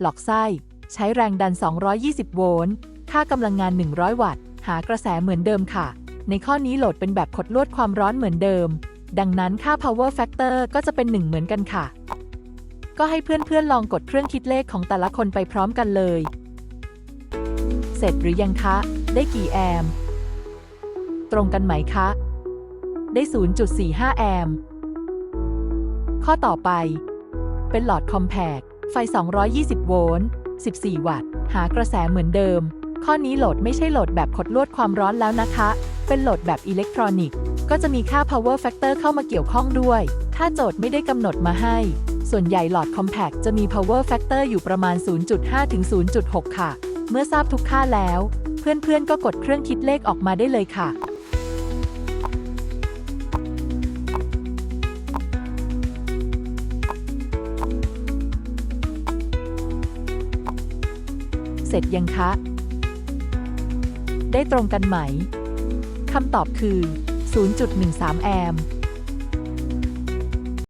หลอกไส้ ใช้แรงดัน 220 โวลต์ ค่ากำลังงาน 100 วัตต์ หากระแสเหมือนเดิมค่ะ ในข้อนี้โหลดเป็นแบบขดลวดความร้อนเหมือนเดิม ดังนั้นค่า power factor ก็จะเป็น 1 เหมือนกันค่ะ ก็ให้เพื่อนๆลองกดเครื่องคิดเลขของแต่ละคนไปพร้อมกันเลย เสร็จหรือยังคะ ได้กี่แอมป์ตรงกันไหมคะ ได้ 0.45 แอมป์ข้อต่อไป เป็นหลอดคอมแพก ไฟ 220 โวลต์ 14 วัตต์ หากระแสเหมือนเดิม ข้อนี้โหลดไม่ใช่โหลดแบบขดลวดความร้อนแล้วนะคะ เป็นโหลดแบบอิเล็กทรอนิกส์ ก็จะมีค่า power factor เข้ามาเกี่ยวข้องด้วย ถ้าโจทย์ไม่ได้กำหนดมาให้ ส่วนใหญ่หลอด compact จะมี power factor อยู่ประมาณ 0.5 ถึง 0.6 ค่ะ เมื่อทราบทุกค่าแล้ว เพื่อนๆก็กดเครื่องคิดเลขออกมาได้เลยค่ะ เสร็จยังคะ ได้ตรงกันไหม คำตอบคือ 0.13 แอมป์